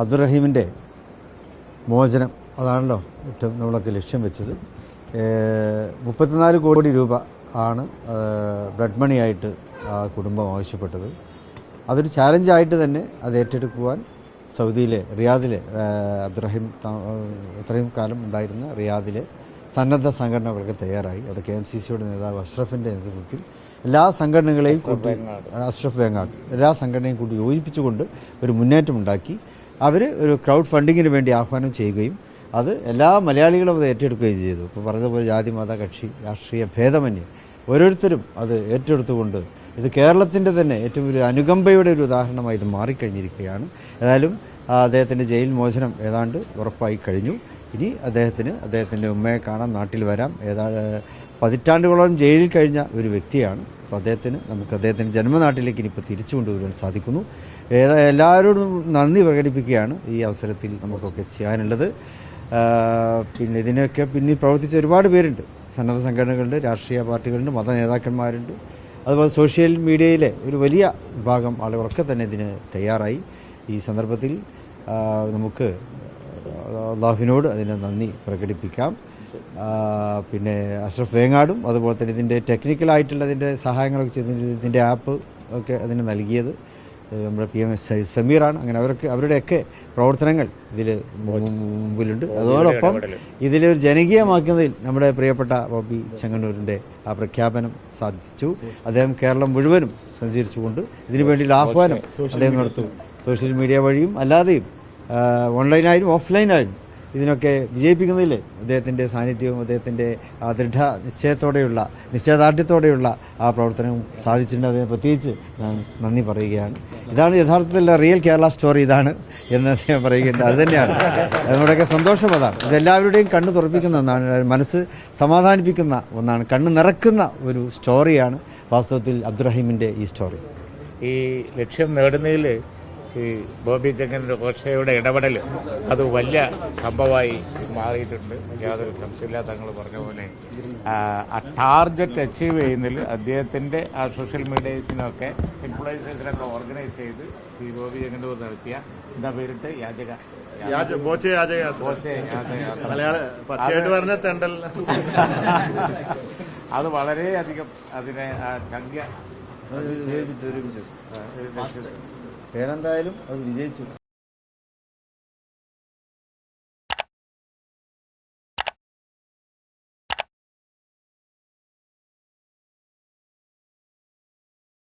അബ്ദുറഹീമിന്റെ മോചനം അതാണല്ലോ ഏറ്റവും നമ്മളൊക്കെ ലക്ഷ്യം വെച്ചത്. മുപ്പത്തിനാല് കോടി രൂപ ആണ് ബ്ലഡ് മണിയായിട്ട് ആ കുടുംബം ആവശ്യപ്പെട്ടത്. അതൊരു ചാലഞ്ചായിട്ട് തന്നെ അത് ഏറ്റെടുക്കുവാൻ സൗദിയിലെ റിയാദിലെ അബ്ദുറഹിം അബ്ദുറഹീം ഇത്രയും കാലം ഉണ്ടായിരുന്ന റിയാദിലെ സന്നദ്ധ സംഘടനകളൊക്കെ തയ്യാറായി. അത് കെ എം സി സിയുടെ നേതാവ് അഷ്റഫിന്റെ നേതൃത്വത്തിൽ എല്ലാ സംഘടനകളെയും കൂട്ടി അഷ്റഫ് വേങ്ങാട് എല്ലാ സംഘടനയും കൂട്ടി യോജിപ്പിച്ചുകൊണ്ട് ഒരു മുന്നേറ്റമുണ്ടാക്കി. അവർ ഒരു ക്രൗഡ് ഫണ്ടിങ്ങിന് വേണ്ടി ആഹ്വാനം ചെയ്യുകയും അത് എല്ലാ മലയാളികളും അത് ഏറ്റെടുക്കുകയും ചെയ്തു. ഇപ്പോൾ പറഞ്ഞതുപോലെ ജാതി മത കക്ഷി രാഷ്ട്രീയ ഭേദമന്യേ ഓരോരുത്തരും അത് ഏറ്റെടുത്തുകൊണ്ട് ഇത് കേരളത്തിന്റെ തന്നെ ഏറ്റവും വലിയ അനുകമ്പയുടെ ഒരു ഉദാഹരണമായി ഇത് മാറിക്കഴിഞ്ഞിരിക്കുകയാണ്. ഏതായാലും അദ്ദേഹത്തിന്റെ ജയിൽ മോചനം ഏതാണ്ട് ഉറപ്പായി കഴിഞ്ഞു. ഇനി അദ്ദേഹത്തിന് അദ്ദേഹത്തിന്റെ ഉമ്മയെ കാണാൻ നാട്ടിൽ വരാം. ഏതാ പതിറ്റാണ്ടുകളോളം ജയിലിൽ കഴിഞ്ഞ ഒരു വ്യക്തിയാണ്. അപ്പോൾ അദ്ദേഹത്തിന് നമുക്ക് അദ്ദേഹത്തിന്റെ ജന്മനാട്ടിലേക്ക് ഇനിയിപ്പോൾ തിരിച്ചു കൊണ്ടുവരാൻ സാധിക്കുന്നു. ഏതാ എല്ലാവരോടും നന്ദി പ്രകടിപ്പിക്കുകയാണ് ഈ അവസരത്തിൽ നമുക്കൊക്കെ ചെയ്യാനുള്ളത്. പിന്നെ ഇതിനൊക്കെ പിന്നെ പ്രവർത്തിച്ച ഒരുപാട് പേരുണ്ട്. സന്നദ്ധ സംഘടനകളുണ്ട് രാഷ്ട്രീയ പാർട്ടികളുണ്ട് മത നേതാക്കന്മാരുണ്ട്. അതുപോലെ സോഷ്യൽ മീഡിയയിലെ ഒരു വലിയ വിഭാഗം ആളുകളൊക്കെ തന്നെ ഇതിന് തയ്യാറായി. ഈ സന്ദർഭത്തിൽ നമുക്ക് അള്ളാഹുവിനോട് അതിന് നന്ദി പ്രകടിപ്പിക്കാം. പിന്നെ അഷ്റഫ് വേങ്ങാടും അതുപോലെ തന്നെ ഇതിന്റെ ടെക്നിക്കലായിട്ടുള്ള ഇതിന്റെ സഹായങ്ങളൊക്കെ ചെയ്ത് ഇതിന്റെ ആപ്പ് ഒക്കെ അതിന് നൽകിയത് നമ്മുടെ പി എം എസ് സമീറാണ്. അങ്ങനെ അവർക്ക് അവരുടെയൊക്കെ പ്രവർത്തനങ്ങൾ ഇതിൽ മുമ്പിലുണ്ട്. അതോടൊപ്പം ഇതിലൊരു ജനകീയമാക്കുന്നതിൽ നമ്മുടെ പ്രിയപ്പെട്ട ബോബി ചെങ്ങന്നൂരിന്റെ ആ പ്രഖ്യാപനം സാധിച്ചു. അദ്ദേഹം കേരളം മുഴുവനും സഞ്ചരിച്ചുകൊണ്ട് ഇതിനു വേണ്ടിയുള്ള ആഹ്വാനം അദ്ദേഹം നടത്തും. സോഷ്യൽ മീഡിയ വഴിയും അല്ലാതെയും ഓൺലൈനായാലും ഓൺലൈനായും ഓഫ്ലൈനായും ഇതിനൊക്കെ വിജയിപ്പിക്കുന്നതിൽ അദ്ദേഹത്തിന്റെ സാന്നിധ്യവും അദ്ദേഹത്തിന്റെ ദൃഢ നിശ്ചയത്തോടെയുള്ള നിശ്ചയദാർഢ്യത്തോടെയുള്ള ആ പ്രവർത്തനവും സാധിച്ചിട്ടുണ്ട്. അതിനെ പ്രത്യേകിച്ച് ഞാൻ നന്ദി പറയുകയാണ്. ഇതാണ് യഥാർത്ഥത്തിലുള്ള റിയൽ കേരള സ്റ്റോറി ഇതാണ് എന്ന് അദ്ദേഹം പറയുകയുണ്ട് അത് തന്നെയാണ്. നമ്മുടെയൊക്കെ സന്തോഷം അതാണ്. ഇതെല്ലാവരുടെയും കണ്ണ് തുറപ്പിക്കുന്ന ഒന്നാണ്. മനസ്സ് സമാധാനിപ്പിക്കുന്ന ഒന്നാണ്. കണ്ണ് നിറക്കുന്ന ഒരു സ്റ്റോറിയാണ് വാസ്തവത്തിൽ അബ്ദുറഹീമിന്റെ ഈ സ്റ്റോറി. ഈ ലക്ഷ്യം നേടുന്നതിൽ ഈ ബോബി ചെങ്ങന്റെ ഓഷയുടെ ഇടപെടൽ അത് വലിയ സംഭവമായി മാറിയിട്ടുണ്ട് യാതൊരു സംശയമില്ല തങ്ങൾ പറഞ്ഞ പോലെ ആ, ടാർഗറ്റ് അച്ചീവ് ചെയ്യുന്നതിൽ അദ്ദേഹത്തിന്റെ ആ സോഷ്യൽ മീഡിയസിനൊക്കെ ഇൻഫ്ലുവൻസേഴ്സിനൊക്കെ ഓർഗനൈസ് ചെയ്ത് ഈ ബോബി ചെങ്ങന്നൂർ നടത്തിയ എന്താ പേരിട്ട് യാചക അത് വളരെയധികം അതിനെ ആ സംഖ്യ പേരെന്തായാലും അത് വിജയിച്ചു.